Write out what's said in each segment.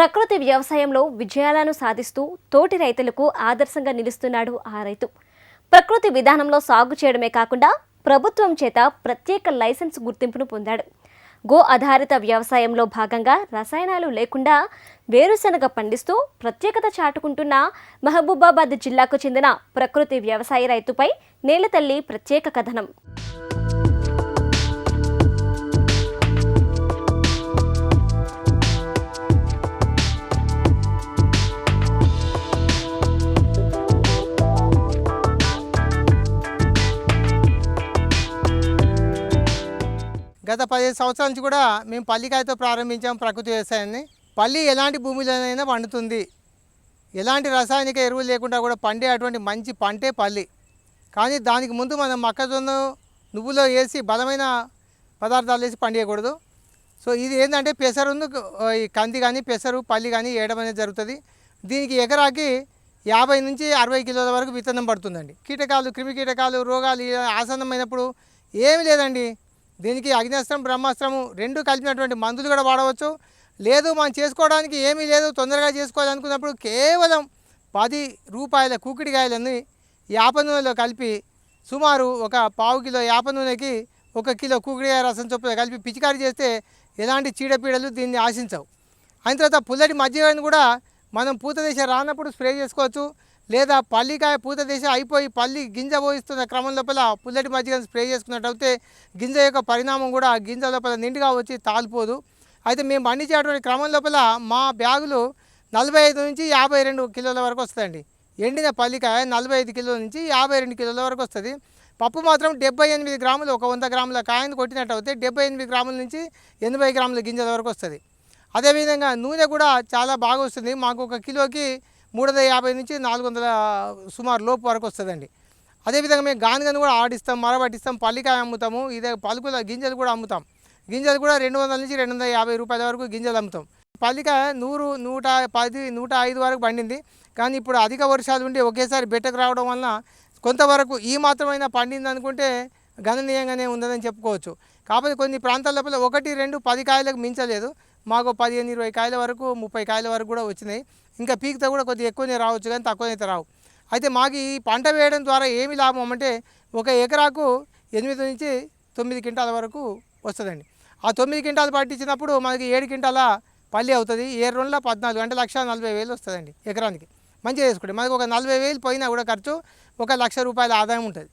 ప్రకృతి వ్యవసాయంలో విజయాలను సాధిస్తూ తోటి రైతులకు ఆదర్శంగా నిలుస్తున్నాడు ఆ రైతు. ప్రకృతి విధానంలో సాగు చేయడమే కాకుండా ప్రభుత్వం చేత ప్రత్యేక లైసెన్స్ గుర్తింపును పొందాడు. గో ఆధారిత వ్యవసాయంలో భాగంగా రసాయనాలు లేకుండా వేరుశనగ పండిస్తూ ప్రత్యేకత చాటుకుంటున్న మహబూబాబాద్ జిల్లాకు చెందిన ప్రకృతి వ్యవసాయ రైతుపై నేలతల్లి ప్రత్యేక కథనం. గత పదిహేను సంవత్సరాల నుంచి కూడా మేము పల్లికాయతో ప్రారంభించాం ప్రకృతి వ్యవసాయాన్ని. పల్లి ఎలాంటి భూమిలోనైనా పండుతుంది. ఎలాంటి రసాయనిక ఎరువులు లేకుండా కూడా పండే అటువంటి మంచి పంటే పల్లి. కానీ దానికి ముందు మనం మొక్కజొన్న నువ్వులో వేసి బలమైన పదార్థాలు వేసి పండియకూడదు. సో ఇది ఏంటంటే పెసరు ఈ కంది కానీ పెసరు పల్లి కానీ వేయడం అనేది జరుగుతుంది. దీనికి ఎకరాకి యాభై నుంచి అరవై కిలోల వరకు విత్తనం పడుతుందండి. కీటకాలు క్రిమి కీటకాలు రోగాలు ఇలా ఆసన్నమైనప్పుడు ఏమి లేదండి. దీనికి అగ్నేస్త్రం బ్రహ్మాస్త్రము రెండు కలిపినటువంటి మందులు కూడా వాడవచ్చు. లేదు మనం చేసుకోవడానికి ఏమీ లేదు తొందరగా చేసుకోవాలనుకున్నప్పుడు కేవలం పది రూపాయల కూకిడికాయలని యాప నూనెలో కలిపి సుమారు ఒక పావు కిలో యాప నూనెకి ఒక కిలో కూకిడికాయ రసం చొప్పున కలిపి పిచికారీ చేస్తే ఎలాంటి చీడపీడలు దీన్ని ఆశించవు. అయిన తర్వాత పుల్లటి మజ్జిగను కూడా మనం పూత దశ రానప్పుడు స్ప్రే చేసుకోవచ్చు. లేదా పల్లికాయ పూత దశ అయిపోయి పల్లి గింజ పోయిస్తున్న క్రమం లోపల పుల్లటి మజ్జిగను స్ప్రే చేసుకున్నట్టయితే గింజ యొక్క పరిణామం కూడా గింజ లోపల నిండుగా వచ్చి తాలిపోదు. అయితే మేము పండించేటువంటి క్రమం లోపల మా బ్యాగులు నలభై ఐదు నుంచి యాభై రెండు కిలోల వరకు వస్తుందండి ఎండిన పల్లికాయ నలభై ఐదు కిలోల నుంచి యాభై రెండు కిలోల వరకు వస్తుంది. పప్పు మాత్రం డెబ్బై ఎనిమిది గ్రాములు ఒక వంద గ్రాముల కాయను కొట్టినట్టు అయితే డెబ్బై ఎనిమిది గ్రాముల నుంచి ఎనభై గ్రాముల గింజల వరకు వస్తుంది. అదేవిధంగా నూనె కూడా చాలా బాగా వస్తుంది. మాకు ఒక కిలోకి మూడు వందల యాభై నుంచి నాలుగు వందల సుమారు లోపు వరకు వస్తుందండి. అదేవిధంగా మేము గానుగను కూడా ఆడిస్తాం మరబట్టిస్తాం పల్లికాయ అమ్ముతాము ఇదే పలుకుల గింజలు కూడా అమ్ముతాం. గింజలు కూడా రెండు వందల నుంచి రెండు వందల యాభై రూపాయల వరకు గింజలు అమ్ముతాం. పల్లికాయ నూరు నూట పది నూట ఐదు వరకు పండింది. కానీ ఇప్పుడు అధిక వర్షాలు ఉండి ఒకేసారి బెట్టకు రావడం వలన కొంతవరకు ఈ మాత్రమైనా పండింది అనుకుంటే గణనీయంగానే ఉందని చెప్పుకోవచ్చు. కాకపోతే కొన్ని ప్రాంతాల లోపల ఒకటి రెండు పది కాయలకు మించలేదు. మాకు పదిహేను ఇరవై కాయల వరకు ముప్పై కాయల వరకు కూడా వచ్చినాయి. ఇంకా పీక్తో కూడా కొద్దిగా ఎక్కువనే రావచ్చు కానీ తక్కువనైతే రావు. అయితే మాకు ఈ పంట వేయడం ద్వారా ఏమి లాభం అంటే ఒక ఎకరాకు ఎనిమిది నుంచి తొమ్మిది క్వింటాల వరకు వస్తుందండి. ఆ తొమ్మిది క్వింటాలు పట్టించినప్పుడు మనకి ఏడు క్వింటాల పల్లి అవుతుంది. ఏడు రెండుల పద్నాలుగు అంటే లక్ష నలభై వేలు వస్తుందండి ఎకరానికి. మంచిగా చేసుకుంటే మనకి ఒక నలభై వేలు పోయినా కూడా ఖర్చు ఒక లక్ష రూపాయల ఆదాయం ఉంటుంది.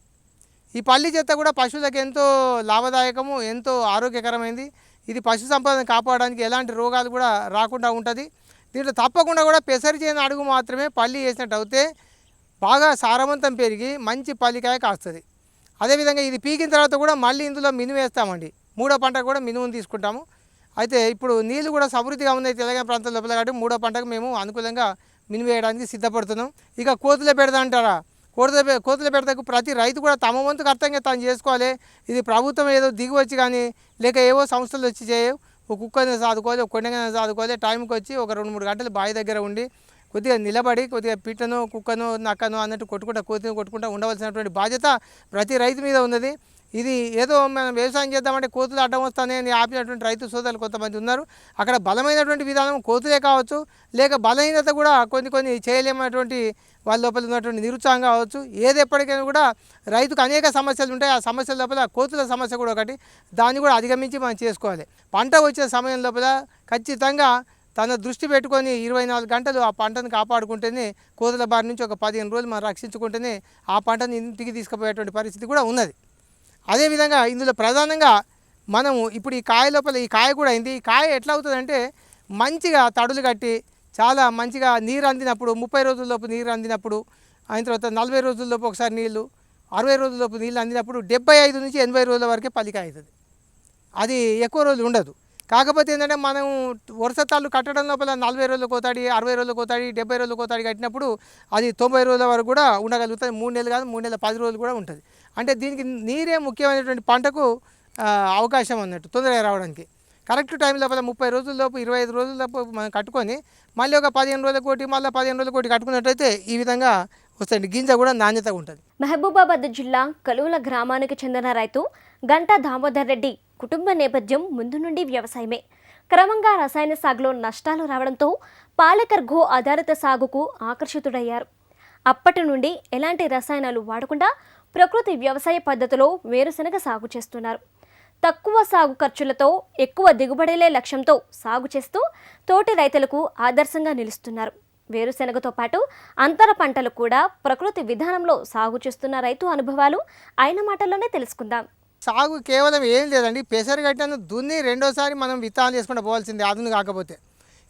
ఈ పల్లి చెత్త కూడా పశువులకు ఎంతో లాభదాయకము ఎంతో ఆరోగ్యకరమైంది. ఇది పశు సంపదను కాపాడడానికి ఎలాంటి రోగాలు కూడా రాకుండా ఉంటుంది. దీంట్లో తప్పకుండా కూడా పెసరి చేయని అడుగు మాత్రమే పల్లి వేసినట్టు అయితే బాగా సారవంతం పెరిగి మంచి పల్లికాయ కాస్తుంది. అదేవిధంగా ఇది పీకిన తర్వాత కూడా మళ్ళీ ఇందులో మినుము వేస్తామండి. మూడో పంట కూడా మినుమును తీసుకుంటాము. అయితే ఇప్పుడు నీళ్ళు కూడా సమృద్ధిగా ఉన్నాయి తెలంగాణ ప్రాంతం లోపల కాబట్టి మూడో పంటకు మేము అనుకూలంగా మినుము వేయడానికి సిద్ధపడుతున్నాం. ఇక కోతులే పెడతా అంటారా? కోతలు కోతలు కోతుల పెడతకు ప్రతి రైతు కూడా తమ వంతు కర్తంగా తాను చేసుకోవాలి. ఇది ప్రభుత్వం ఏదో దిగి కానీ లేక ఏవో సంస్థలు వచ్చి చేయవు. ఒక కుక్కని సాదుకోవాలి ఒక కొండగానే సాదుకోవాలి. టైంకి వచ్చి ఒక రెండు మూడు గంటలు బావి దగ్గర ఉండి కొద్దిగా నిలబడి కొద్దిగా పిట్టను కుక్కను నక్కను అన్నట్టు కొట్టుకుంటా కోతిని కొట్టుకుంటా ఉండవలసినటువంటి బాధ్యత ప్రతి రైతు మీద ఉన్నది. ఇది ఏదో మనం వ్యవసాయం చేద్దామంటే కోతులు అడ్డం వస్తాయని ఆపినటువంటి రైతు సోదరులు కొంతమంది ఉన్నారు. అక్కడ బలమైనటువంటి విధానం కోతులే కావచ్చు లేక బలహీనత కూడా కొన్ని కొన్ని చేయలేమైనటువంటి వాళ్ళ లోపల ఉన్నటువంటి నిరుత్సాహం కావచ్చు. ఏది ఎప్పటికైనా కూడా రైతుకు అనేక సమస్యలు ఉంటాయి. ఆ సమస్యల లోపల కోతుల సమస్య కూడా ఒకటి. దాన్ని కూడా అధిగమించి మనం చేసుకోవాలి. పంట వచ్చే సమయం లోపల ఖచ్చితంగా తన దృష్టి పెట్టుకొని ఇరవై నాలుగు గంటలు ఆ పంటను కాపాడుకుంటేనే కోతుల బారి నుంచి ఒక పదిహేను రోజులు మనం రక్షించుకుంటేనే ఆ పంటను ఇంటికి తీసుకుపోయేటువంటి పరిస్థితి కూడా ఉన్నది. అదేవిధంగా ఇందులో ప్రధానంగా మనము ఇప్పుడు ఈ కాయ లోపల ఈ కాయ కూడా అయింది. ఈ కాయ ఎట్లా అవుతుందంటే మంచిగా తడులు కట్టి చాలా మంచిగా నీరు అందినప్పుడు ముప్పై రోజుల్లోపు నీరు అందినప్పుడు అయిన తర్వాత నలభై రోజుల్లోపు ఒకసారి నీళ్ళు అరవై రోజుల్లోపు నీళ్ళు అందినప్పుడు డెబ్బై ఐదు నుంచి ఎనభై రోజుల వరకే పలికాయ అవుతుంది. అది ఎక్కువ రోజులు ఉండదు. కాకపోతే ఏంటంటే మనం వరుస తాళ్ళు కట్టడం లోపల నలభై రోజులు కోతాడి అరవై రోజులు కోతాడి డెబ్బై రోజులు కోతాడి కట్టినప్పుడు అది తొంభై రోజుల వరకు కూడా ఉండగలుగుతుంది మూడు నెలలు కాదు మూడు నెలల పది రోజులు కూడా ఉంటుంది. అంటే దీనికి నీరే ముఖ్యమైనటువంటి పంటకు అవకాశం అన్నట్టు తొందరగా రావడానికి. కరెక్ట్ టైం లోపల ముప్పై రోజుల్లోపు ఇరవై ఐదు రోజుల్లోపు మనం కట్టుకొని మళ్ళీ ఒక పదిహేను రోజుల కోటి మళ్ళీ పదిహేను రోజుల కోటి కట్టుకున్నట్టయితే ఈ విధంగా వస్తుంది గింజ కూడా నాణ్యత ఉంటుంది. మహబూబాబాద్ జిల్లా కలువుల గ్రామానికి చెందిన రైతు గంటా దామోదర్ రెడ్డి కుటుంబ నేపథ్యం ముందు నుండి వ్యవసాయమే. క్రమంగా రసాయన సాగులో నష్టాలు రావడంతో పాలేకర్ గో ఆధారిత సాగుకు ఆకర్షితుడయ్యారు. అప్పటి నుండి ఎలాంటి రసాయనాలు వాడకుండా ప్రకృతి వ్యవసాయ పద్ధతిలో వేరుశనగ సాగు చేస్తున్నారు. తక్కువ సాగు ఖర్చులతో ఎక్కువ దిగుబడిలే లక్ష్యంతో సాగు చేస్తూ తోటి రైతులకు ఆదర్శంగా నిలుస్తున్నారు. వేరుశెనగతో పాటు అంతర పంటలు కూడా ప్రకృతి విధానంలో సాగు చేస్తున్న రైతు అనుభవాలు ఆయన మాటల్లోనే తెలుసుకుందాం. సాగు కేవలం ఏం లేదండి. పెసరగడ్డను దున్ని రెండోసారి మనం విత్తనాలు చేసుకుంటూ పోవాల్సిందే అదును కాకపోతే.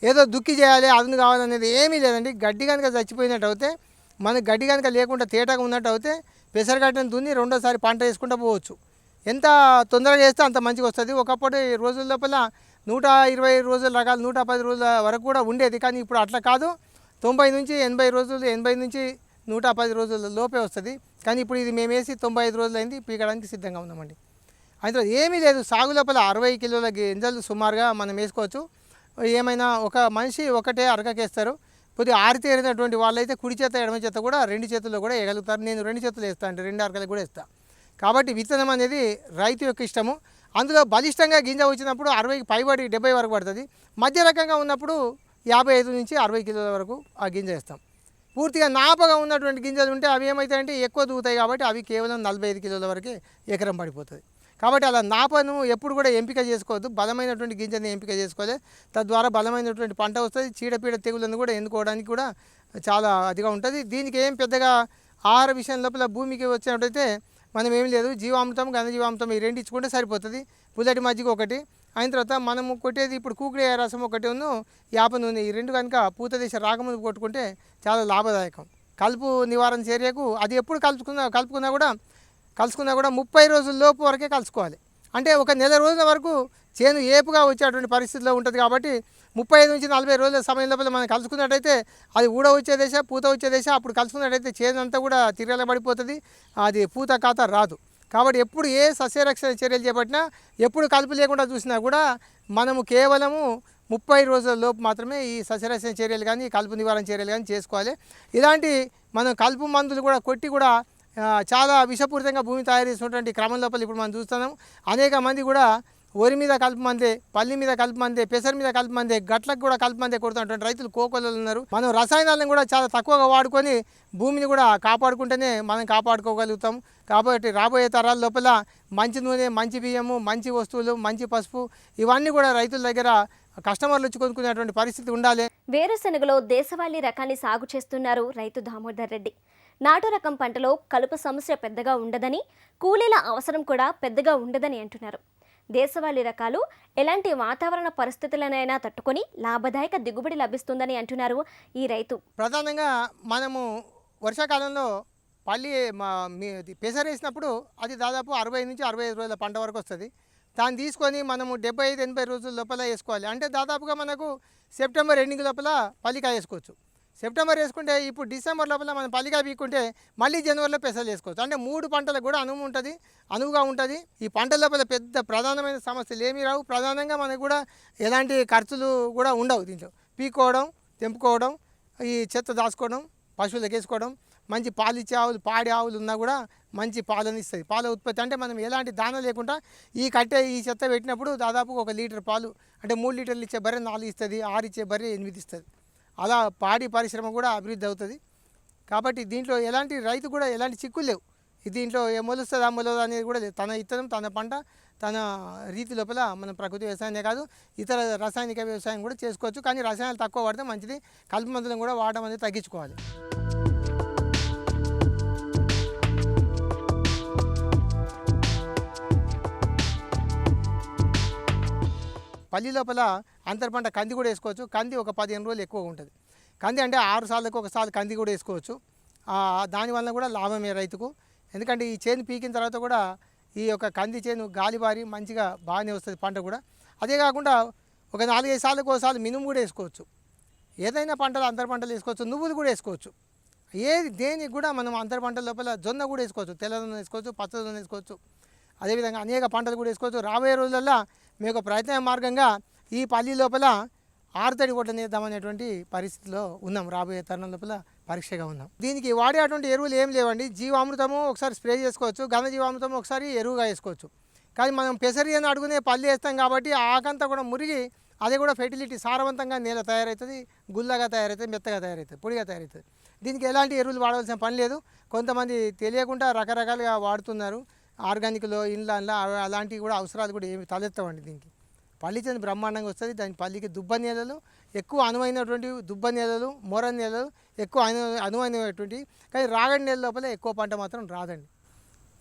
ఏదో దుక్కి చేయాలి అదును కావాలనేది ఏమీ లేదండి. గడ్డి కనుక చచ్చిపోయినట్టు అయితే మనకి గడ్డి కనుక లేకుండా తేటగా ఉన్నట్టు అయితే పెసరగడ్డను దున్ని రెండోసారి పంట వేసుకుంటూ పోవచ్చు. ఎంత తొందరగా చేస్తే అంత మంచిగా వస్తుంది. ఒకప్పటి రోజుల లోపల నూట ఇరవై రోజుల రకాలు నూట పది రోజుల వరకు కూడా ఉండేది. కానీ ఇప్పుడు అట్లా కాదు. తొంభై నుంచి ఎనభై రోజులు ఎనభై నుంచి నూట పది రోజుల లోపే వస్తుంది. కానీ ఇప్పుడు ఇది మేము వేసి తొంభై ఐదు రోజులు అయింది పీకడానికి సిద్ధంగా ఉన్నామండి. అందులో ఏమీ లేదు సాగు లోపల అరవై కిలోల గింజలు సుమారుగా మనం వేసుకోవచ్చు. ఏమైనా ఒక మనిషి ఒకటే అరకకేస్తారు. కొద్దిగా ఆరితేరినటువంటి వాళ్ళైతే కుడి చేత ఎడమ చేత కూడా రెండు చేతుల్లో కూడా వేయగలుగుతారు. నేను రెండు చేతులు వేస్తాను అండి రెండు అరకలు కూడా వేస్తాను కాబట్టి విత్తనం అనేది రైతు యొక్క ఇష్టము. అందులో బలిష్టంగా గింజ వచ్చినప్పుడు అరవైకి పైబడి డెబ్బై వరకు పడుతుంది. మధ్య రకంగా ఉన్నప్పుడు యాభై ఐదు నుంచి అరవై కిలోల వరకు ఆ గింజ వేస్తాం. పూర్తిగా నాపగా ఉన్నటువంటి గింజలు ఉంటే అవి ఏమవుతాయంటే ఎక్కువ దూతాయి కాబట్టి అవి కేవలం నలభై ఐదు కిలోల వరకే ఎకరం పడిపోతుంది కాబట్టి అలా నాపను ఎప్పుడు కూడా ఎంపిక చేసుకోవద్దు. బలమైనటువంటి గింజని ఎంపిక చేసుకోవాలి. తద్వారా బలమైనటువంటి పంట వస్తుంది. చీడపీడ తెగులను కూడా ఎన్నుకోవడానికి కూడా చాలా అదిగా ఉంటుంది. దీనికి ఏం పెద్దగా ఆహార విషయం లోపల భూమికి వచ్చినట్టయితే మనం ఏం లేదు. జీవామృతం ఘనజీవామృతం ఈ రెండు ఇచ్చుకుంటే సరిపోతుంది. పుల్లటి మజ్జిగ ఒకటి అయిన తర్వాత మనము కొట్టేది ఇప్పుడు కూకుడే రసం ఒకటి ఉన్ను యాప నూనె ఈ రెండు కనుక పూత దశ రాకముందు కొట్టుకుంటే చాలా లాభదాయకం. కలుపు నివారణ చర్యకు అది ఎప్పుడు కలుపుకున్నా కలుపుకున్నా కూడా కలుసుకున్నా కూడా ముప్పై రోజుల లోపు వరకే కలుసుకోవాలి. అంటే ఒక నెల రోజుల వరకు చేను ఏపుగా వచ్చేటువంటి పరిస్థితిలో ఉంటుంది కాబట్టి ముప్పై ఐదు నుంచి నలభై రోజుల సమయం లోపల మనం కలుసుకున్నట్టయితే అది ఊడ వచ్చే దశ పూత వచ్చే దశ అప్పుడు కలుసుకున్నట్టయితే చేను అంతా కూడా తిరగలబడిపోతుంది. అది పూత ఖాతా రాదు. కాబట్టి ఎప్పుడు ఏ సస్యరక్షణ చర్యలు చేపట్టినా ఎప్పుడు కలుపు లేకుండా చూసినా కూడా మనము కేవలము ముప్పై రోజుల లోపు మాత్రమే ఈ సస్యరక్షణ చర్యలు కానీ కలుపు నివారణ చర్యలు కానీ చేసుకోవాలి. ఇలాంటి మనం కలుపు మందులు కూడా కొట్టి కూడా చాలా విషపూరితంగా భూమి తయారు చేసినటువంటి క్రమం లోపల ఇప్పుడు మనం చూస్తున్నాం అనేక మంది కూడా వరి మీద కలుపు మందే పల్లి మీద కలుపు మందే పెసర మీద కలుపు మందే గట్లకు కూడా కలుపు మందే కొడుతున్నటువంటి రైతులు కోకొల్లలు ఉన్నారు. మనం రసాయనాలను కూడా చాలా తక్కువగా వాడుకొని భూమిని కూడా కాపాడుకుంటేనే మనం కాపాడుకోగలుగుతాం. కాబట్టి రాబోయే తరాల లోపల మంచి నూనె మంచి బియ్యము మంచి వస్తువులు మంచి పసుపు ఇవన్నీ కూడా రైతుల దగ్గర కస్టమర్లు వచ్చి కొనుక్కునేటువంటి పరిస్థితి ఉండాలి. వేరుశెనగలో దేశవాళీ రకాన్ని సాగు చేస్తున్నారు రైతు దామోదర్ రెడ్డి. నాటు రకం పంటలో కలుపు సమస్య పెద్దగా ఉండదని కూలీల అవసరం కూడా పెద్దగా ఉండదని అంటున్నారు. దేశవాళీ రకాలు ఎలాంటి వాతావరణ పరిస్థితులనైనా తట్టుకొని లాభదాయక దిగుబడి లభిస్తుందని అంటున్నారు ఈ రైతు. ప్రధానంగా మనము వర్షాకాలంలో పల్లి మా పెసర వేసినప్పుడు అది దాదాపు అరవై నుంచి అరవై ఐదు రోజుల పంట వరకు వస్తుంది. దాన్ని తీసుకొని మనము డెబ్బై ఐదు ఎనభై రోజుల లోపల వేసుకోవాలి. అంటే దాదాపుగా మనకు సెప్టెంబర్ ఎండింగ్ లోపల పల్లికాయ వేసుకోవచ్చు. సెప్టెంబర్ వేసుకుంటే ఇప్పుడు డిసెంబర్ లోపల మనం పల్లిగా పీక్కుంటే మళ్ళీ జనవరిలో పెసలు చేసుకోవచ్చు అంటే మూడు పంటలకు కూడా అనువు ఉంటుంది అనువుగా ఉంటుంది. ఈ పంటల లోపల పెద్ద ప్రధానమైన సమస్యలు ఏమీ రావు. ప్రధానంగా మనకు కూడా ఎలాంటి ఖర్చులు కూడా ఉండవు దీంట్లో. పీక్కోవడం తెంపుకోవడం ఈ చెత్త దాచుకోవడం పశువులకు వేసుకోవడం మంచి పాలిచ్చే ఆవులు పాడి ఆవులు ఉన్నా కూడా మంచి పాలను ఇస్తుంది. పాల ఉత్పత్తి అంటే మనం ఎలాంటి దాన లేకుండా ఈ కట్టె ఈ చెత్త పెట్టినప్పుడు దాదాపు ఒక లీటర్ పాలు అంటే మూడు లీటర్లు ఇచ్చే బర్రె నాలుగు ఇస్తుంది ఆరు ఇచ్చే బర్రె ఎనిమిది ఇస్తుంది. అలా పాడి పరిశ్రమ కూడా అభివృద్ధి అవుతుంది. కాబట్టి దీంట్లో ఎలాంటి రైతు కూడా ఎలాంటి చిక్కులు లేవు. దీంట్లో ఏ మొలుస్తుందా మొలదు అనేది కూడా లేదు. తన ఇత్తనం తన పంట తన రీతి లోపల మనం ప్రకృతి వ్యవసాయమే కాదు ఇతర రాసాయనిక వ్యవసాయం కూడా చేసుకోవచ్చు. కానీ రసాయనాలు తక్కువ వాడితే మంచిది. కలుపు మందులను కూడా వాడడం అనేది తగ్గించుకోవాలి. పల్లి లోపల అంతర పంట కంది కూడా వేసుకోవచ్చు. కంది ఒక పదిహేను రోజులు ఎక్కువ ఉంటుంది. కంది అంటే ఆరు సార్లకు ఒకసారి కంది కూడా వేసుకోవచ్చు. దానివల్ల కూడా లాభమే రైతుకు? ఎందుకంటే ఈ చేను పీకిన తర్వాత కూడా ఈ యొక్క కంది చేను గాలిబారి మంచిగా బాగానే వస్తుంది పంట కూడా. అదే కాకుండా ఒక నాలుగైదు సార్లకు ఒకసారి మినుము కూడా వేసుకోవచ్చు. ఏదైనా పంటలు అంతర పంటలు వేసుకోవచ్చు. నువ్వులు కూడా వేసుకోవచ్చు. ఏది దేనికి కూడా మనం అంతర పంటల లోపల జొన్న కూడా వేసుకోవచ్చు. తెల్లజొన్న వేసుకోవచ్చు పచ్చజొన్న వేసుకోవచ్చు. అదేవిధంగా అనేక పంటలు కూడా వేసుకోవచ్చు. రాబోయే రోజులలో మీకు ప్రయత్న మార్గంగా ఈ పల్లి లోపల ఆరుతడి కొట్టనిద్దామనేటువంటి పరిస్థితిలో ఉన్నాం. రాబోయే తరుణం లోపల పరీక్షగా ఉన్నాం. దీనికి వాడేటువంటి ఎరువులు ఏం లేవండి. జీవామృతము ఒకసారి స్ప్రే చేసుకోవచ్చు. ఘన జీవామృతము ఒకసారి ఎరువుగా వేసుకోవచ్చు. కానీ మనం పెసరి అని అడుగునే పల్లి వేస్తాం కాబట్టి ఆకంతా కూడా మురిగి అది కూడా ఫెర్టిలిటీ సారవంతంగా నేల తయారవుతుంది గుల్లగా తయారవుతుంది మెత్తగా తయారవుతుంది పొడిగా తయారవుతుంది దీనికి ఎలాంటి ఎరువులు వాడవలసిన పని లేదు. కొంతమంది తెలియకుండా రకరకాలుగా వాడుతున్నారు. ఆర్గానిక్లో ఇండ్ల అలాంటివి కూడా అవసరాలు కూడా ఏమి తలెత్తవండి దీనికి. పల్లి చెంది బ్రహ్మాండంగా వస్తుంది. దాని పల్లికి దుబ్బ నేలలు ఎక్కువ అనువైనటువంటి దుబ్బ నేలలు మొర నేలలు ఎక్కువ అను అనువైనటువంటి కానీ రాగడి నేల లోపల ఎక్కువ పంట మాత్రం రాదండి.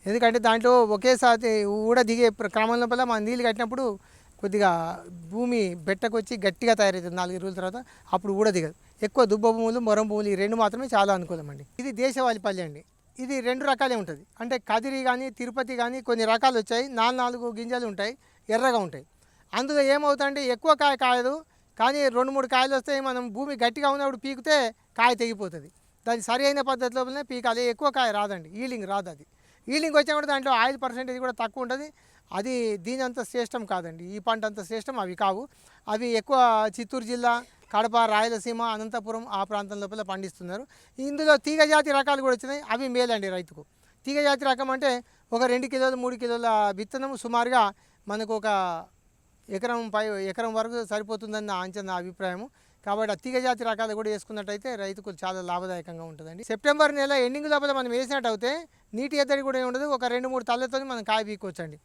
ఎందుకంటే దాంట్లో ఒకేసారి ఊడ దిగే ప్ర- క్రమం లోపల మనం నీళ్ళు కట్టినప్పుడు కొద్దిగా భూమి బెట్టకొచ్చి గట్టిగా తయారవుతుంది నాలుగు రోజుల తర్వాత అప్పుడు ఊడ దిగదు. ఎక్కువ దుబ్బ భూములు మొరం భూములు ఈ రెండు మాత్రమే చాలా అనుకూలం అండి ఇది దేశవాళి పల్లి అండి. ఇది రెండు రకాలే ఉంటుంది. అంటే కదిరి కానీ తిరుపతి కానీ కొన్ని రకాలు వచ్చాయి. నాలుగు నాలుగు గింజలు ఉంటాయి. ఎర్రగా ఉంటాయి. అందులో ఏమవుతుందంటే ఎక్కువ కాయ కాయదు. కానీ రెండు మూడు కాయలు వస్తాయి మనం భూమి గట్టిగా ఉన్నప్పుడు పీకితే కాయ తెగిపోతుంది. దాని సరి అయిన పద్ధతిలోనే పీకాలి. ఎక్కువ కాయ రాదండి. ఈలింగ్ రాదు అది. ఈలింగ్ వచ్చినా కూడా దాంట్లో ఆయిల్ పర్సెంటేజ్ కూడా తక్కువ ఉంటుంది. అది దీని అంత శ్రేష్టం కాదండి. ఈ పంట అంత శ్రేష్టం అవి కావు. అవి ఎక్కువ చిత్తూరు జిల్లా కడప రాయలసీమ అనంతపురం ఆ ప్రాంతం లోపల పండిస్తున్నారు. ఇందులో తీగ జాతి రకాలు కూడా వచ్చినాయి. అవి మేలండి రైతుకు. తీగ జాతి రకం అంటే ఒక రెండు కిలోలు మూడు కిలోల విత్తనం సుమారుగా మనకు ఒక ఎకరం పై ఎకరం వరకు సరిపోతుందని నా అంచనా నా కాబట్టి ఆ తీగ జాతి రకాలు కూడా వేసుకున్నట్టయితే రైతుకు చాలా లాభదాయకంగా ఉంటుందండి. సెప్టెంబర్ నెల ఎండింగ్ లోపల మనం వేసినట్టయితే నీటి ఎద్దడి కూడా ఉండదు. ఒక రెండు మూడు తల్లతో మనం కాయ పీక్కోవచ్చండి.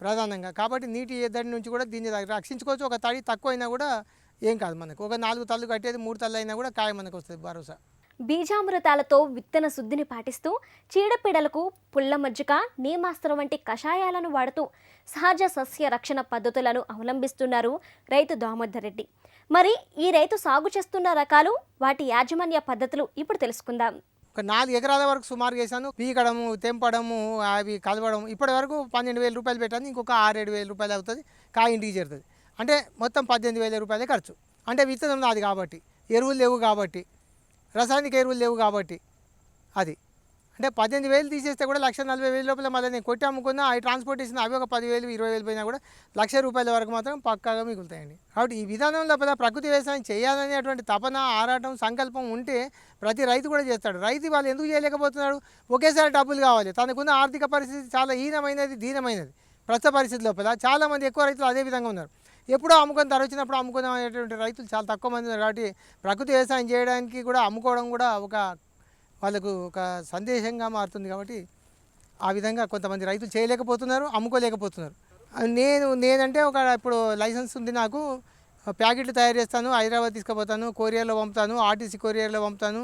ప్రధానంగా. కాబట్టి నీటి ఎద్దడి నుంచి కూడా దీన్ని రక్షించుకోవచ్చు. ఒక తడి తక్కువ అయినా కూడా ఏం కాదు మనకు. ఒక నాలుగు తల్లు కట్టేది మూడు తల్లు అయినా కూడా కాయ మనకు వస్తుంది భరోసా. బీజామృతాలతో విత్తన శుద్ధిని పాటిస్తూ చీడపీడలకు పుల్ల మజ్జిగ నీమాస్త్రం వంటి కషాయాలను వాడుతూ సహజ సస్య రక్షణ పద్ధతులను అవలంబిస్తున్నారు రైతు దామోదర్ రెడ్డి. మరి ఈ రైతు సాగు చేస్తున్న రకాలు వాటి యాజమాన్య పద్ధతులు ఇప్పుడు తెలుసుకుందాం. ఒక నాలుగు ఎకరాల వరకు సుమారు చేశాను. పీకడము తెంపడము అవి కలవడం ఇప్పటి వరకు పన్నెండు వేల రూపాయలు పెట్టాను. ఇంకొక ఆరేడు వేల రూపాయలు అవుతుంది. కాయ ఇంటికి చేరుతుంది. అంటే మొత్తం పద్దెనిమిది వేల రూపాయలే ఖర్చు. అంటే విత్తనం నాది కాబట్టి ఎరువులు లేవు కాబట్టి రసాయనిక ఎరువులు లేవు కాబట్టి అది. అంటే పద్దెనిమిది వేలు తీసేస్తే కూడా లక్ష నలభై వేల లోపల మళ్ళీ నేను కొట్టి అమ్ముకున్నా అవి ట్రాన్స్పోర్టేషన్ అవి ఒక పదివేలు ఇరవై వేలు పోయినా కూడా లక్ష రూపాయల వరకు మాత్రం పక్కాగా మిగులుతాయండి. కాబట్టి ఈ విధానం లోపల ప్రకృతి వ్యవసాయం చేయాలనేటువంటి తపన ఆరాటం సంకల్పం ఉంటే ప్రతి రైతు కూడా చేస్తాడు. రైతు వాళ్ళు ఎందుకు చేయలేకపోతున్నాడు ఒకేసారి డబ్బులు కావాలి. తనకున్న ఆర్థిక పరిస్థితి చాలా హీనమైనది దీనమైనది. ప్రస్తుత పరిస్థితి లోపల చాలామంది ఎక్కువ రైతులు అదే విధంగా ఉన్నారు. ఎప్పుడో అమ్ముకొని ధర వచ్చినప్పుడు అమ్ముకుందాం అనేటువంటి రైతులు చాలా తక్కువ మంది ఉన్నారు కాబట్టి ప్రకృతి వ్యవసాయం చేయడానికి కూడా అమ్ముకోవడం కూడా ఒక వాళ్ళకు ఒక సందేశంగా మారుతుంది కాబట్టి ఆ విధంగా కొంతమంది రైతులు చేయలేకపోతున్నారు అమ్ముకోలేకపోతున్నారు. నేను నేనంటే ఒక ఇప్పుడు లైసెన్స్ ఉంది నాకు ప్యాకెట్లు తయారు చేస్తాను హైదరాబాద్ తీసుకుపోతాను కొరియర్లో పంపుతాను ఆర్టీసీ కొరియర్లో పంపుతాను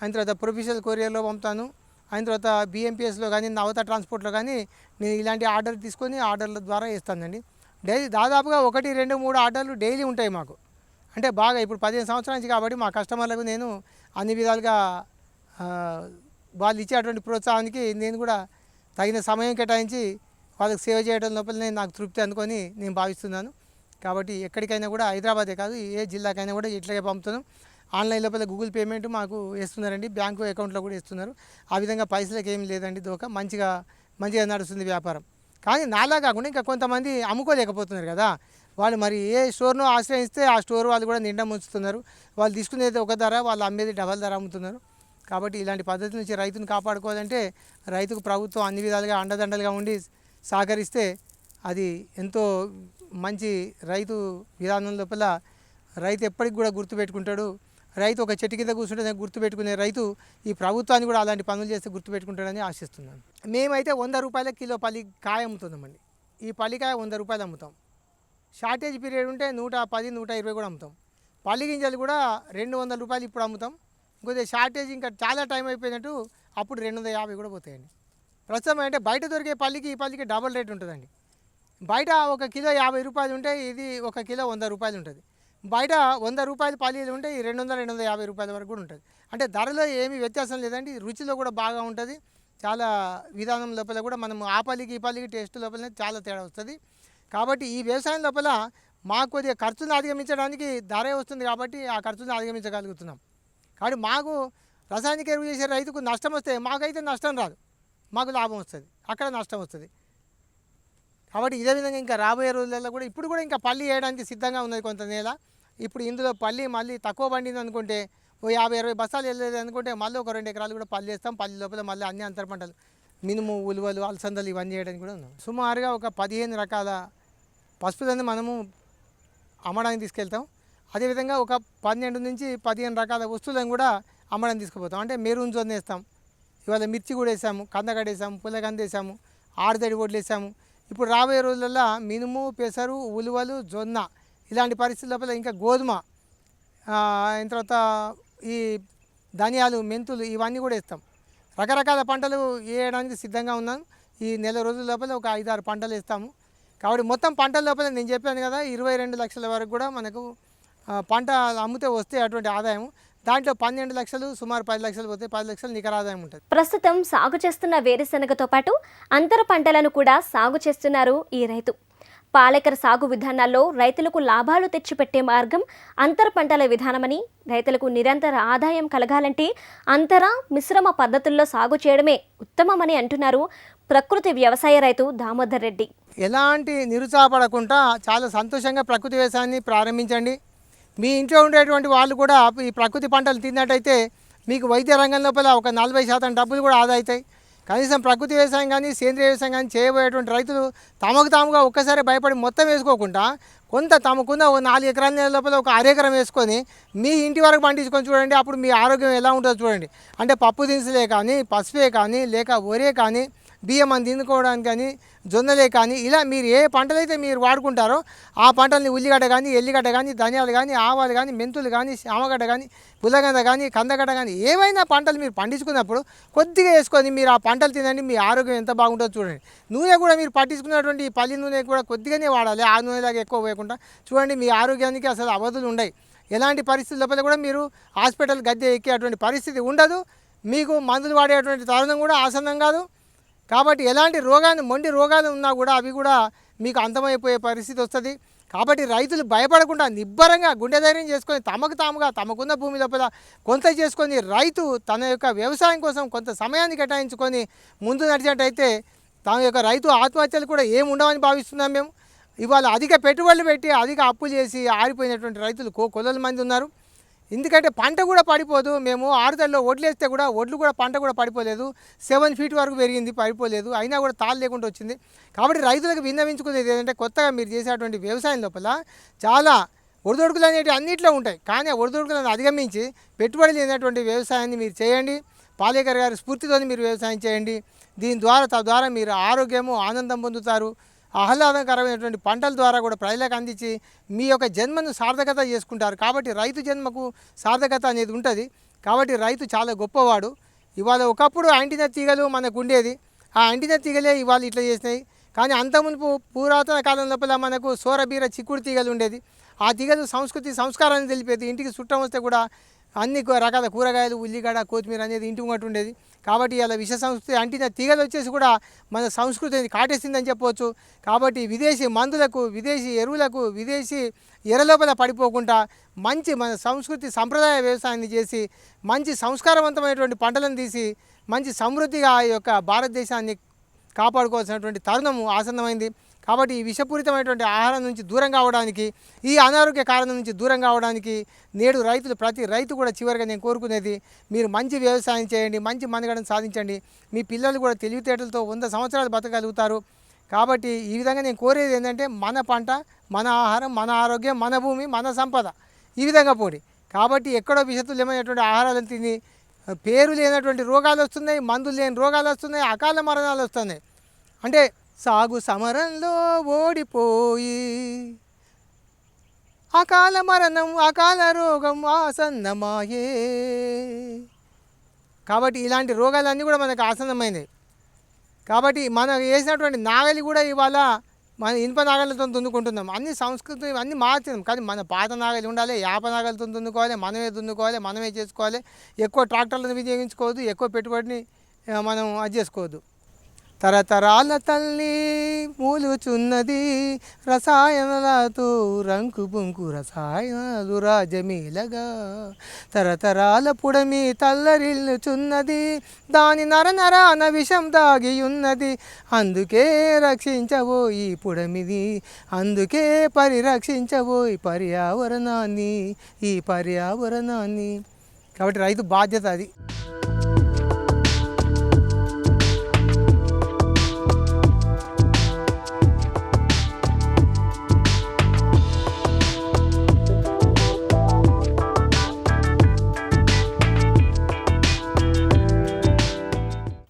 అయిన తర్వాత ప్రొఫెషనల్ కొరియర్లో పంపుతాను అయిన తర్వాత బిఎంపిఎస్లో కానీ నవత ట్రాన్స్పోర్ట్లో కానీ నేను ఇలాంటి ఆర్డర్ తీసుకొని ఆర్డర్ల ద్వారా వేస్తానండి. డైలీ దాదాపుగా ఒకటి రెండు మూడు ఆర్డర్లు డైలీ ఉంటాయి మాకు. అంటే బాగా ఇప్పుడు పదిహేను సంవత్సరాల నుంచి కాబట్టి మా కస్టమర్లకు నేను అన్ని విధాలుగా వాళ్ళు ఇచ్చేటువంటి ప్రోత్సాహానికి నేను కూడా తగిన సమయం కేటాయించి వాళ్ళకి సేవ చేయడం లోపల నేను నాకు తృప్తి అనుకొని నేను భావిస్తున్నాను. కాబట్టి ఎక్కడికైనా కూడా హైదరాబాదే కాదు ఏ జిల్లాకైనా కూడా ఇట్లాగే పంపుతున్నాం. ఆన్లైన్ లోపల గూగుల్ పేమెంట్ మాకు వేస్తున్నారండి బ్యాంకు అకౌంట్లో కూడా ఇస్తున్నారు ఆ విధంగా పైసలకు ఏం లేదండి దోక మంచిగా మంచిగా నడుస్తుంది వ్యాపారం. కానీ నాలా కాకుండా ఇంకా కొంతమంది అమ్ముకోలేకపోతున్నారు కదా. వాళ్ళు మరి ఏ స్టోర్ను ఆశ్రయిస్తే ఆ స్టోర్ వాళ్ళు కూడా నిండా ముంచుతున్నారు. వాళ్ళు తీసుకునేది ఒక ధర వాళ్ళు అమ్మేది డబల్ ధర అమ్ముతున్నారు. కాబట్టి ఇలాంటి పద్ధతి నుంచి రైతును కాపాడుకోవాలంటే రైతుకు ప్రభుత్వం అన్ని విధాలుగా అండదండలుగా ఉండి సహకరిస్తే అది ఎంతో మంచి రైతు విధానం లోపల రైతు ఎప్పటికి కూడా గుర్తుపెట్టుకుంటాడు. రైతు ఒక చెట్టు కింద కూర్చుంటే గుర్తుపెట్టుకునే రైతు ఈ ప్రభుత్వాన్ని కూడా అలాంటి పనులు చేస్తే గుర్తుపెట్టుకుంటాడని ఆశిస్తున్నాను. మేమైతే వంద రూపాయల కిలో పల్లి కాయ అమ్ముతున్నామండి. ఈ పల్లికాయ వంద రూపాయలు అమ్ముతాం. షార్టేజ్ పీరియడ్ ఉంటే నూట పది నూట ఇరవై కూడా అమ్ముతాం. పల్లి గింజలు కూడా రెండు వందల రూపాయలు ఇప్పుడు అమ్ముతాం. ఇంకొద్దిగా షార్టేజ్ ఇంకా చాలా టైం అయిపోయినట్టు అప్పుడు రెండు వందల యాభై కూడా పోతాయండి. ప్రస్తుతం అంటే బయట దొరికే పల్లికి ఈ పల్లికి డబల్ రేట్ ఉంటుందండి. బయట ఒక కిలో యాభై రూపాయలు ఉంటే ఇది ఒక కిలో వంద రూపాయలు ఉంటుంది. బయట వంద రూపాయలు పల్లీలు ఉంటే ఈ రెండు వందల రెండు వందల యాభై రూపాయల వరకు కూడా ఉంటుంది. అంటే ధరలో ఏమీ వ్యత్యాసం లేదండి. రుచిలో కూడా బాగా ఉంటుంది. చాలా విధానం లోపల కూడా మనం ఆ పల్లికి ఈ పల్లికి టేస్ట్ లోపల చాలా తేడా వస్తుంది. కాబట్టి ఈ వ్యవసాయం లోపల మాకు కొద్దిగా ఖర్చును అధిగమించడానికి ధరే వస్తుంది కాబట్టి ఆ ఖర్చును అధిగమించగలుగుతున్నాం. కాబట్టి మాకు రసాయనిక ఎరువు చేసే రైతుకు నష్టం వస్తే మాకైతే నష్టం రాదు. మాకు లాభం వస్తుంది. అక్కడ నష్టం వస్తుంది. కాబట్టి ఇదే విధంగా ఇంకా రాబోయే రోజులలో కూడా ఇప్పుడు కూడా ఇంకా పల్లి వేయడానికి సిద్ధంగా ఉన్నది కొంత నేల ఇప్పుడు ఇందులో పల్లి మళ్ళీ తక్కువ పండింది అనుకుంటే ఓ యాభై ఇరవై బస్తాలు వెళ్ళలేదు అనుకుంటే మళ్ళీ ఒక రెండు ఎకరాలు కూడా పల్లి వేస్తాం. పల్లి లోపల మళ్ళీ అన్ని అంతర పంటలు మినుము ఉలువలు అలసందలు ఇవన్నీ చేయడానికి కూడా ఉన్నాం. సుమారుగా ఒక పదిహేను రకాల పసుపులను మనము అమ్మడానికి తీసుకెళ్తాం. అదేవిధంగా ఒక పన్నెండు నుంచి పదిహేను రకాల వస్తువులను కూడా అమ్మడానికి తీసుకుపోతాం. అంటే మెరూన్ జొన్న వేస్తాం. ఇవాళ మిర్చి కూడా వేసాము కందగడ్డ వేసాము పుల్లగంద వేసాము ఆరుదడి వడ్లు వేసాము. ఇప్పుడు రాబోయే రోజులలో మినుము పెసరు ఉలువలు జొన్న ఇలాంటి పరిస్థితుల లోపల ఇంకా గోధుమ తర్వాత ఈ ధనియాలు మెంతులు ఇవన్నీ కూడా వేస్తాం. రకరకాల పంటలు వేయడానికి సిద్ధంగా ఉన్నాను ఈ నెల రోజుల లోపల ఒక ఐదారు పంటలు వేస్తాము. కాబట్టి మొత్తం పంటల లోపల నేను చెప్పాను కదా ఇరవై రెండు లక్షల వరకు కూడా మనకు పంట అమ్మితే వస్తే అటువంటి ఆదాయం దాంట్లో పన్నెండు లక్షలు సుమారు పది లక్షలు పోతే పది లక్షలు నికర ఆదాయం ఉంటుంది. ప్రస్తుతం సాగు చేస్తున్న వేరుశనగతో పాటు అంతర పంటలను కూడా సాగు చేస్తున్నారు ఈ రైతు. పాలెకర సాగు విధానాల్లో రైతులకు లాభాలు తెచ్చిపెట్టే మార్గం అంతర పంటల విధానమని రైతులకు నిరంతర ఆదాయం కలగాలంటే అంతర మిశ్రమ పద్ధతుల్లో సాగు చేయడమే ఉత్తమమని అంటున్నారు ప్రకృతి వ్యవసాయ రైతు దామోదర్ రెడ్డి. ఎలాంటి నిరుత్సాహపడకుండా చాలా సంతోషంగా ప్రకృతి వ్యవసాయాన్ని ప్రారంభించండి. మీ ఇంట్లో ఉండేటువంటి వాళ్ళు కూడా ఈ ప్రకృతి పంటలు తిన్నట్టయితే మీకు వైద్య రంగం లోపల ఒక నలభై శాతం డబ్బులు కూడా ఆదా అవుతాయి. కనీసం ప్రకృతి వ్యవసాయం కానీ సేంద్రియ వ్యవసాయం కానీ చేయబోయేటువంటి రైతులు తమకు తాముగా ఒక్కసారి భయపడి మొత్తం వేసుకోకుండా కొంత తమకున్న ఓ నాలుగు ఎకరాల నెల లోపల ఒక అరెకరం వేసుకొని మీ ఇంటి వరకు పండించుకొని చూడండి అప్పుడు మీ ఆరోగ్యం ఎలా ఉంటుందో చూడండి. అంటే పప్పు దినుసులే కానీ పసుపే కానీ లేక ఒరే కానీ బియ్యం అని తినుకోవడానికి కానీ జొన్నలే కానీ ఇలా మీరు ఏ పంటలైతే మీరు వాడుకుంటారో ఆ పంటల్ని ఉల్లిగడ్డ కానీ ఎల్లిగడ్డ కానీ ధనియాలు కానీ ఆవాలు కానీ మెంతులు కానీ శామగడ్డ కానీ పుల్లగడ్డ కానీ కందగడ్డ కానీ ఏవైనా పంటలు మీరు పండించుకున్నప్పుడు కొద్దిగా వేసుకొని మీరు ఆ పంటలు తినండి మీ ఆరోగ్యం ఎంత బాగుంటుందో చూడండి. నూనె కూడా మీరు పట్టించుకున్నటువంటి ఈ పల్లి నూనె కూడా కొద్దిగానే వాడాలి. ఆ నూనెలాగా ఎక్కువ పోయకుండా చూడండి మీ ఆరోగ్యానికి అసలు అవధులు ఉండవు ఎలాంటి పరిస్థితుల లోపల కూడా మీరు హాస్పిటల్ గద్దె ఎక్కే అటువంటి పరిస్థితి ఉండదు. మీకు మందులు వాడేటువంటి తరుణం కూడా ఆసన్నం కాదు. కాబట్టి ఎలాంటి రోగాన్ని మొండి రోగాలు ఉన్నా కూడా అవి కూడా మీకు అంతమైపోయే పరిస్థితి వస్తుంది. కాబట్టి రైతులు భయపడకుండా నిబ్బరంగా గుండె ధైర్యం చేసుకొని తమకు తాముగా తమకున్న భూమి లోపల కొంత చేసుకొని రైతు తన యొక్క వ్యవసాయం కోసం కొంత సమయాన్ని కేటాయించుకొని ముందు నడిచినట్టయితే తమ యొక్క రైతు ఆత్మహత్యలు కూడా ఏమి ఉండవని భావిస్తున్నాం మేము. ఇవాళ అధిక పెట్టుబడులు పెట్టి అధిక అప్పు చేసి ఆరిపోయినటువంటి రైతులు కో కొలల మంది ఉన్నారు. ఎందుకంటే పంట కూడా పడిపోదు. మేము ఆరుదల్లో వడ్లు వేస్తే కూడా వడ్లు కూడా పంట కూడా పడిపోలేదు. సెవెన్ ఫీట్ వరకు పెరిగింది పడిపోలేదు. అయినా కూడా తాళ్ళు లేకుండా వచ్చింది. కాబట్టి రైతులకు విన్నవించుకునేది ఏంటంటే కొత్తగా మీరు చేసేటువంటి వ్యవసాయం లోపల చాలా ఒడిదొడుకులు అనేవి అన్నింటిలో ఉంటాయి. కానీ ఒడిదొడుకులను అధిగమించి పెట్టుబడి లేనటువంటి వ్యవసాయాన్ని మీరు చేయండి. పాలేకర్ గారి స్ఫూర్తితో మీరు వ్యవసాయం చేయండి. దీని ద్వారా తద్వారా మీరు ఆరోగ్యము ఆనందం పొందుతారు. ఆహ్లాదకరమైనటువంటి పంటల ద్వారా కూడా ప్రజలకు అందించి మీ యొక్క జన్మను సార్థకత చేసుకుంటారు. కాబట్టి రైతు జన్మకు సార్థకత అనేది ఉంటుంది. కాబట్టి రైతు చాలా గొప్పవాడు. ఇవాళ ఒకప్పుడు అంటిన తీగలు మనకు ఉండేది. ఆ అంటిన తీగలే ఇవాళ ఇట్లా చేసినాయి. కానీ అంత మునుపు పురాతన కాలం లోపల మనకు సోరబీర చిక్కుడు తీగలు ఉండేది. ఆ తీగలు సంస్కృతి సంస్కారాన్ని తెలిపేది. ఇంటికి చుట్టం వస్తే కూడా అన్ని రకాల కూరగాయలు ఉల్లిగడ్డ కొత్తిమీర అనేది ఇంటి ముంగట ఉండేది. కాబట్టి ఇలా విష సంస్కృతి అంటిన తీగలు వచ్చేసి కూడా మన సంస్కృతిని కాటేసిందని చెప్పవచ్చు. కాబట్టి విదేశీ మందులకు విదేశీ ఎరువులకు విదేశీ ఎరలోపల పడిపోకుండా మంచి మన సంస్కృతి సంప్రదాయ వ్యవసాయాన్ని చేసి మంచి సంస్కారవంతమైనటువంటి పంటలను తీసి మంచి సమృద్ధిగా ఈ యొక్క భారతదేశాన్ని కాపాడుకోవాల్సినటువంటి తరుణము ఆసన్నమైంది. కాబట్టి ఈ విషపూరితమైనటువంటి ఆహారం నుంచి దూరం కావడానికి ఈ అనారోగ్య కారణం నుంచి దూరం కావడానికి నేడు రైతులు ప్రతి రైతు కూడా చివరిగా నేను కోరుకునేది మీరు మంచి వ్యవసాయం చేయండి మంచి మనుగడను సాధించండి. మీ పిల్లలు కూడా తెలివితేటలతో వంద సంవత్సరాలు బతకగలుగుతారు. కాబట్టి ఈ విధంగా నేను కోరేది ఏంటంటే మన పంట మన ఆహారం మన ఆరోగ్యం మన భూమి మన సంపద ఈ విధంగా పోడి. కాబట్టి ఎక్కడో విషతుల్యమైనటువంటి ఆహారాలను తిని పేరు లేనటువంటి రోగాలు వస్తున్నాయి మందులు లేని రోగాలు వస్తున్నాయి అకాల మరణాలు వస్తున్నాయి. అంటే సాగు సమరంలో ఓడిపోయి అకాల మరణం అకాల రోగం ఆసన్నమాయే. కాబట్టి ఇలాంటి రోగాలన్నీ కూడా మనకు ఆసన్నమైనవి. కాబట్టి మనం వేసినటువంటి నాగలి కూడా ఇవాళ మన ఇనుప నాగలతో దున్నుకుంటున్నాం. అన్ని సంస్కృతి అన్ని మార్చినాం. కానీ మన పాత నాగలి ఉండాలి యాప నాగలతో దున్నుకోవాలి మనమే దున్నుకోవాలి మనమే చేసుకోవాలి. ఎక్కువ ట్రాక్టర్లను వినియోగించుకోవద్దు ఎక్కువ పెట్టుబడిని మనం అది చేసుకోవద్దు. తరతరాల తల్లి మూలుచున్నది రసాయనాలతో రంకు బొంకు రసాయనాలు రాజమీలగా. తరతరాల పుడమి తల్లరిల్లుచున్నది దాని నర నరాన విషం దాగి ఉన్నది అందుకే రక్షించబోయి పుడమిది అందుకే పరిరక్షించబోయి పర్యావరణాన్ని ఈ పర్యావరణాన్ని. కాబట్టి రైతు బాధ్యత అది.